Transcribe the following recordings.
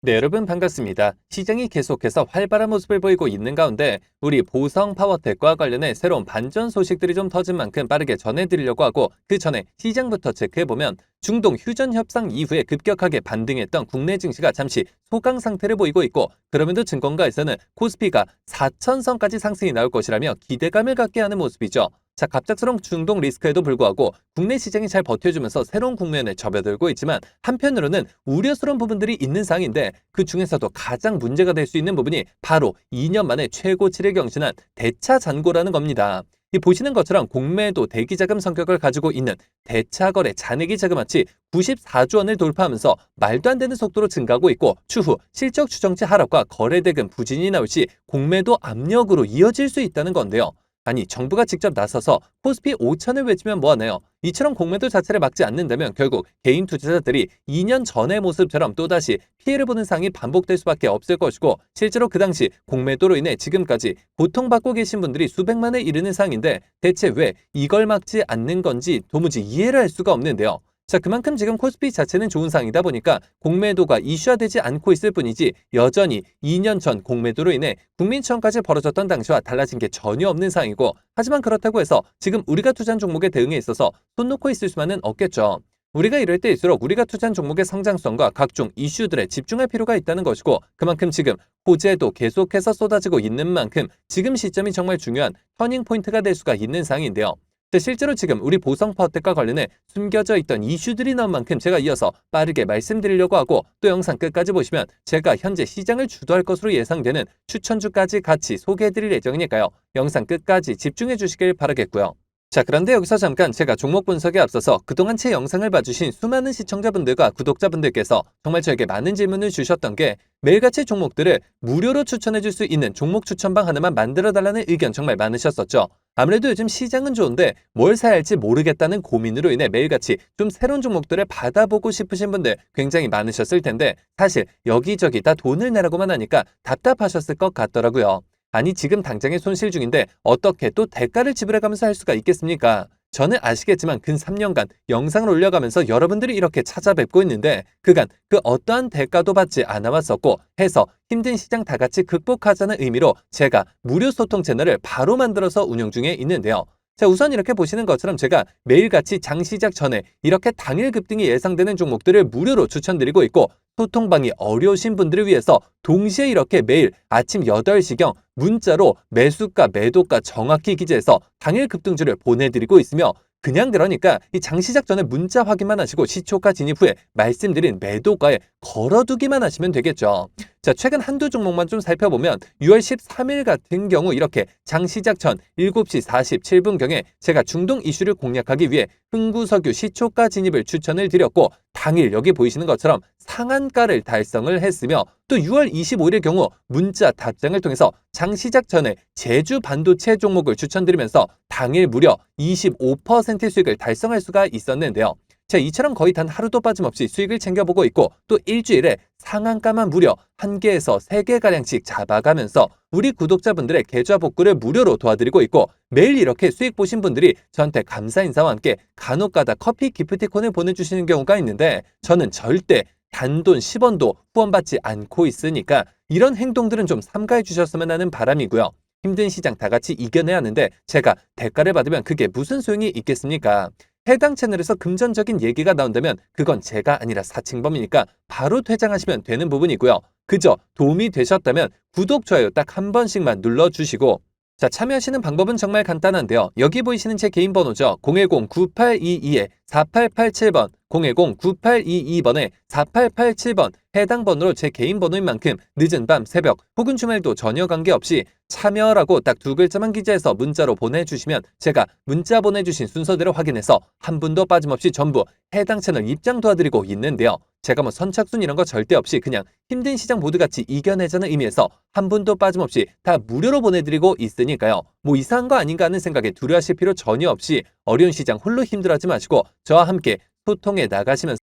네, 여러분 반갑습니다. 시장이 계속해서 활발한 모습을 보이고 있는 가운데 우리 보성 파워텍과 관련해 새로운 반전 소식들이 좀 터진 만큼 빠르게 전해드리려고 하고 그 전에 시장부터 체크해보면 중동 휴전 협상 이후에 급격하게 반등했던 국내 증시가 잠시 소강 상태를 보이고 있고 그럼에도 증권가에서는 코스피가 4천선까지 상승이 나올 것이라며 기대감을 갖게 하는 모습이죠. 자, 갑작스러운 중동 리스크에도 불구하고 국내 시장이 잘 버텨주면서 새로운 국면에 접어들고 있지만 한편으로는 우려스러운 부분들이 있는 상황인데 그 중에서도 가장 문제가 될 수 있는 부분이 바로 2년 만에 최고치를 경신한 대차 잔고라는 겁니다. 이 보시는 것처럼 공매도 대기자금 성격을 가지고 있는 대차거래 잔액이 자그마치 94조 원을 돌파하면서 말도 안 되는 속도로 증가하고 있고 추후 실적 추정치 하락과 거래대금 부진이 나올 시 공매도 압력으로 이어질 수 있다는 건데요. 아니 정부가 직접 나서서 코스피 5천을 외치면 뭐하나요? 이처럼 공매도 자체를 막지 않는다면 결국 개인 투자자들이 2년 전의 모습처럼 또다시 피해를 보는 상황이 반복될 수밖에 없을 것이고 실제로 그 당시 공매도로 인해 지금까지 고통받고 계신 분들이 수백만에 이르는 상황인데 대체 왜 이걸 막지 않는 건지 도무지 이해를 할 수가 없는데요. 자, 그만큼 지금 코스피 자체는 좋은 상황이다 보니까 공매도가 이슈화되지 않고 있을 뿐이지 여전히 2년 전 공매도로 인해 국민청까지 벌어졌던 당시와 달라진 게 전혀 없는 상황이고 하지만 그렇다고 해서 지금 우리가 투자한 종목에 대응에 있어서 손 놓고 있을 수만은 없겠죠. 우리가 이럴 때일수록 우리가 투자한 종목의 성장성과 각종 이슈들에 집중할 필요가 있다는 것이고 그만큼 지금 호재도 계속해서 쏟아지고 있는 만큼 지금 시점이 정말 중요한 터닝 포인트가 될 수가 있는 상황인데요. 근데 실제로 지금 우리 보성 파워텍과 관련해 숨겨져 있던 이슈들이 나온 만큼 제가 이어서 빠르게 말씀드리려고 하고 또 영상 끝까지 보시면 제가 현재 시장을 주도할 것으로 예상되는 추천주까지 같이 소개해드릴 예정이니까요. 영상 끝까지 집중해 주시길 바라겠고요. 자, 그런데 여기서 잠깐 제가 종목 분석에 앞서서 그동안 제 영상을 봐주신 수많은 시청자분들과 구독자분들께서 정말 저에게 많은 질문을 주셨던 게 매일같이 종목들을 무료로 추천해줄 수 있는 종목 추천방 하나만 만들어달라는 의견 정말 많으셨었죠. 아무래도 요즘 시장은 좋은데 뭘 사야 할지 모르겠다는 고민으로 인해 매일같이 좀 새로운 종목들을 받아보고 싶으신 분들 굉장히 많으셨을 텐데 사실 여기저기 다 돈을 내라고만 하니까 답답하셨을 것 같더라고요. 아니 지금 당장에 손실 중인데 어떻게 또 대가를 지불해가면서 할 수가 있겠습니까? 저는 아시겠지만 근 3년간 영상을 올려가면서 여러분들이 이렇게 찾아뵙고 있는데 그간 그 어떠한 대가도 받지 않아 왔었고 해서 힘든 시장 다 같이 극복하자는 의미로 제가 무료 소통 채널을 바로 만들어서 운영 중에 있는데요. 자, 우선 이렇게 보시는 것처럼 제가 매일같이 장 시작 전에 이렇게 당일 급등이 예상되는 종목들을 무료로 추천드리고 있고 소통방이 어려우신 분들을 위해서 동시에 이렇게 매일 아침 8시경 문자로 매수가, 매도가 정확히 기재해서 당일 급등주를 보내드리고 있으며 그냥 그러니까 이 장 시작 전에 문자 확인만 하시고 시초가 진입 후에 말씀드린 매도가에 걸어두기만 하시면 되겠죠. 자, 최근 한두 종목만 좀 살펴보면 6월 13일 같은 경우 이렇게 장 시작 전 7시 47분경에 제가 중동 이슈를 공략하기 위해 흥구석유 시초가 진입을 추천을 드렸고 당일 여기 보이시는 것처럼 상한가를 달성을 했으며 또 6월 25일의 경우 문자 답장을 통해서 장 시작 전에 제주 반도체 종목을 추천드리면서 당일 무려 25% 수익을 달성할 수가 있었는데요. 자, 이처럼 거의 단 하루도 빠짐없이 수익을 챙겨보고 있고 또 일주일에 상한가만 무려 한 개에서 세 개가량씩 잡아가면서 우리 구독자분들의 계좌 복구를 무료로 도와드리고 있고 매일 이렇게 수익 보신 분들이 저한테 감사 인사와 함께 간혹가다 커피 기프티콘을 보내주시는 경우가 있는데 저는 절대 단돈 10원도 후원받지 않고 있으니까 이런 행동들은 좀 삼가해 주셨으면 하는 바람이고요. 힘든 시장 다 같이 이겨내야 하는데 제가 대가를 받으면 그게 무슨 소용이 있겠습니까? 해당 채널에서 금전적인 얘기가 나온다면 그건 제가 아니라 사칭범이니까 바로 퇴장하시면 되는 부분이고요. 그저 도움이 되셨다면 구독, 좋아요 딱 한 번씩만 눌러주시고 자, 참여하시는 방법은 정말 간단한데요. 여기 보이시는 제 개인 번호죠. 010-9822-4887번, 010-9822번에 4887번 해당 번호로 제 개인 번호인 만큼 늦은 밤, 새벽 혹은 주말도 전혀 관계없이 참여라고 딱 두 글자만 기재해서 문자로 보내주시면 제가 문자 보내주신 순서대로 확인해서 한 분도 빠짐없이 전부 해당 채널 입장 도와드리고 있는데요. 제가 뭐 선착순 이런 거 절대 없이 그냥 힘든 시장 모두 같이 이겨내자는 의미에서 한 분도 빠짐없이 다 무료로 보내드리고 있으니까요. 뭐 이상한 거 아닌가 하는 생각에 두려워하실 필요 전혀 없이 어려운 시장 홀로 힘들어하지 마시고 저와 함께 소통해 나가시면서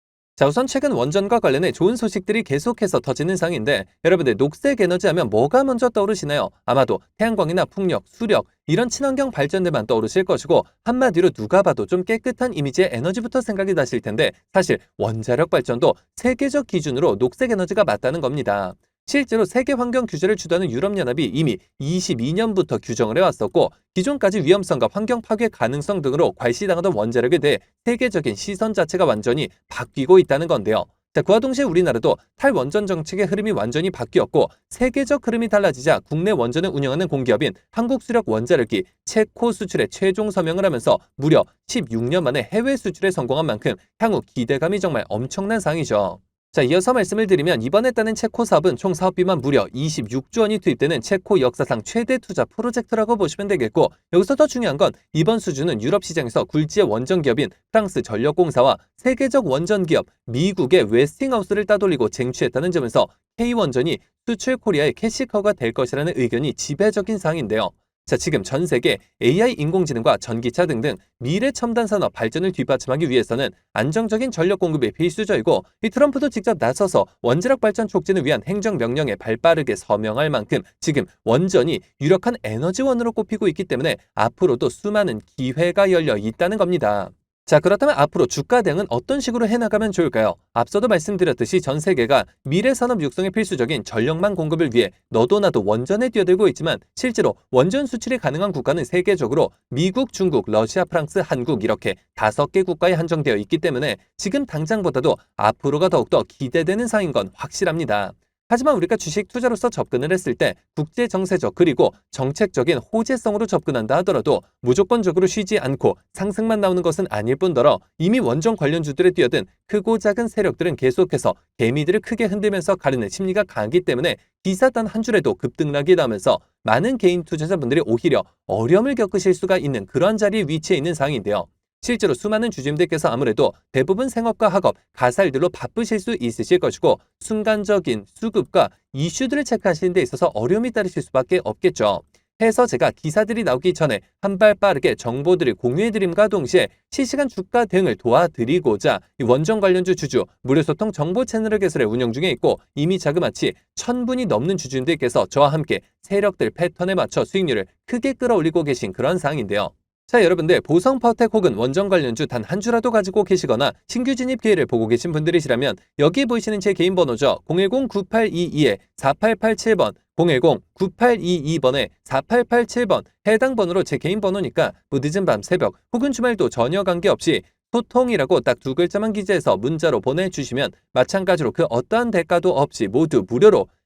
자, 우선 최근 원전과 관련해 좋은 소식들이 계속해서 터지는 상인데 여러분들 녹색 에너지 하면 뭐가 먼저 떠오르시나요? 아마도 태양광이나 풍력, 수력 이런 친환경 발전들만 떠오르실 것이고 한마디로 누가 봐도 좀 깨끗한 이미지의 에너지부터 생각이 나실 텐데 사실 원자력 발전도 세계적 기준으로 녹색 에너지가 맞다는 겁니다. 실제로 세계 환경 규제를 주도하는 유럽연합이 이미 22년부터 규정을 해왔었고 기존까지 위험성과 환경 파괴 가능성 등으로 괄시당하던 원자력에 대해 세계적인 시선 자체가 완전히 바뀌고 있다는 건데요. 자, 그와 동시에 우리나라도 탈원전 정책의 흐름이 완전히 바뀌었고 세계적 흐름이 달라지자 국내 원전을 운영하는 공기업인 한국수력원자력이 체코 수출에 최종 서명을 하면서 무려 16년 만에 해외 수출에 성공한 만큼 향후 기대감이 정말 엄청난 상이죠. 자, 이어서 말씀을 드리면 이번에 따는 체코 사업은 총 사업비만 무려 26조 원이 투입되는 체코 역사상 최대 투자 프로젝트라고 보시면 되겠고 여기서 더 중요한 건 이번 수주는 유럽 시장에서 굴지의 원전 기업인 프랑스 전력공사와 세계적 원전 기업 미국의 웨스팅하우스를 따돌리고 쟁취했다는 점에서 K원전이 수출 코리아의 캐시커가 될 것이라는 의견이 지배적인 상인데요. 자, 지금 전 세계 AI 인공지능과 전기차 등등 미래 첨단 산업 발전을 뒷받침하기 위해서는 안정적인 전력 공급이 필수적이고 이 트럼프도 직접 나서서 원자력 발전 촉진을 위한 행정 명령에 발빠르게 서명할 만큼 지금 원전이 유력한 에너지원으로 꼽히고 있기 때문에 앞으로도 수많은 기회가 열려 있다는 겁니다. 자, 그렇다면 앞으로 주가 대응은 어떤 식으로 해나가면 좋을까요? 앞서도 말씀드렸듯이 전 세계가 미래 산업 육성에 필수적인 전력망 공급을 위해 너도 나도 원전에 뛰어들고 있지만 실제로 원전 수출이 가능한 국가는 세계적으로 미국, 중국, 러시아, 프랑스, 한국 이렇게 다섯 개 국가에 한정되어 있기 때문에 지금 당장보다도 앞으로가 더욱더 기대되는 상인 건 확실합니다. 하지만 우리가 주식 투자로서 접근을 했을 때 국제 정세적 그리고 정책적인 호재성으로 접근한다 하더라도 무조건적으로 쉬지 않고 상승만 나오는 것은 아닐 뿐더러 이미 원전 관련주들에 뛰어든 크고 작은 세력들은 계속해서 개미들을 크게 흔들면서 가르는 심리가 강하기 때문에 기사 단 한 줄에도 급등락이 나면서 많은 개인 투자자분들이 오히려 어려움을 겪으실 수가 있는 그런 자리에 위치해 있는 상황인데요. 실제로 수많은 주주님들께서 아무래도 대부분 생업과 학업, 가살들로 바쁘실 수 있으실 것이고 순간적인 수급과 이슈들을 체크하시는 데 있어서 어려움이 따르실 수밖에 없겠죠. 해서 제가 기사들이 나오기 전에 한 발 빠르게 정보들을 공유해드림과 동시에 실시간 주가 대응을 도와드리고자 이 원전 관련주 주주 무료소통 정보 채널을 개설해 운영 중에 있고 이미 자그마치 천 분이 넘는 주주님들께서 저와 함께 세력들 패턴에 맞춰 수익률을 크게 끌어올리고 계신 그런 상황인데요. 자, 여러분들 보성 파워텍 혹은 원전 관련주 단 한 주라도 가지고 계시거나 신규 진입 기회를 보고 계신 분들이시라면 여기 보이시는 제 개인 번호죠. 010-9822-4887번 010-9822번에 4887번 해당 번호로 제 개인 번호니까 뭐 늦은 밤 새벽 혹은 주말도 전혀 관계없이 소통이라고 딱 두 글자만 기재해서 문자로 보내주시면 마찬가지로 그 어떠한 대가도 없이 모두 무료로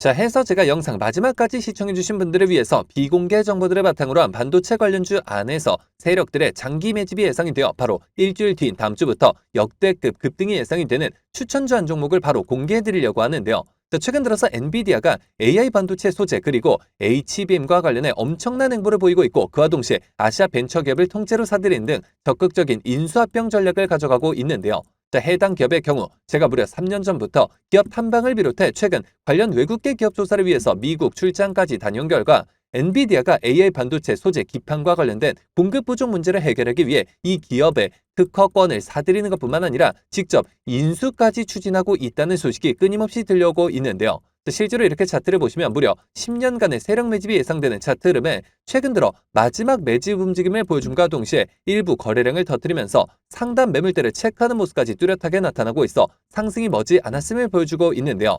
자, 해서 제가 영상 마지막까지 시청해주신 분들을 위해서 비공개 정보들을 바탕으로 한 반도체 관련주 안에서 세력들의 장기 매집이 예상이 되어 바로 일주일 뒤인 다음 주부터 역대급 급등이 예상이 되는 추천주 한 종목을 바로 공개해드리려고 하는데요. 자, 최근 들어서 엔비디아가 AI 반도체 소재 그리고 HBM과 관련해 엄청난 행보를 보이고 있고 그와 동시에 아시아 벤처 기업을 통째로 사들이는 등 적극적인 인수합병 전략을 가져가고 있는데요. 자, 해당 기업의 경우 제가 무려 3년 전부터 기업 탐방을 비롯해 최근 관련 외국계 기업 조사를 위해서 미국 출장까지 다녀온 결과 엔비디아가 AI 반도체 소재 기판과 관련된 공급 부족 문제를 해결하기 위해 이 기업의 특허권을 사들이는 것뿐만 아니라 직접 인수까지 추진하고 있다는 소식이 끊임없이 들려오고 있는데요. 실제로 이렇게 차트를 보시면 무려 10년간의 세력 매집이 예상되는 차트 흐름에 최근 들어 마지막 매집 움직임을 보여줌과 동시에 일부 거래량을 터뜨리면서 상단 매물대를 체크하는 모습까지 뚜렷하게 나타나고 있어 상승이 머지 않았음을 보여주고 있는데요.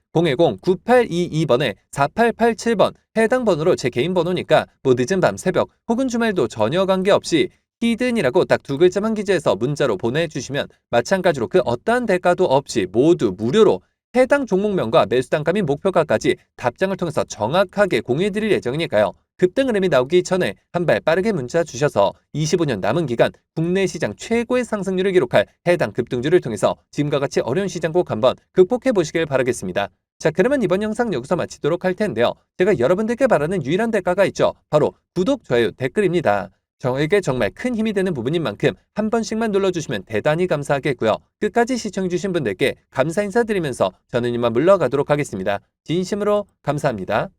010-9822번에 4887번 해당 번호로 제 개인 번호니까 뭐 늦은 밤 새벽 혹은 주말도 전혀 관계없이 히든이라고 딱 두 글자만 기재해서 문자로 보내주시면 마찬가지로 그 어떠한 대가도 없이 모두 무료로 해당 종목명과 매수 단가 및 목표가까지 답장을 통해서 정확하게 공유해드릴 예정이니까요. 급등 흐름이 나오기 전에 한 발 빠르게 문자 주셔서 25년 남은 기간 국내 시장 최고의 상승률을 기록할 해당 급등주를 통해서 지금과 같이 어려운 시장곡 한번 극복해 보시길 바라겠습니다. 자, 그러면 이번 영상 여기서 마치도록 할 텐데요. 제가 여러분들께 바라는 유일한 대가가 있죠. 바로 구독, 좋아요, 댓글입니다. 저에게 정말 큰 힘이 되는 부분인 만큼 한 번씩만 눌러주시면 대단히 감사하겠고요. 끝까지 시청해주신 분들께 감사 인사드리면서 저는 이만 물러가도록 하겠습니다. 진심으로 감사합니다.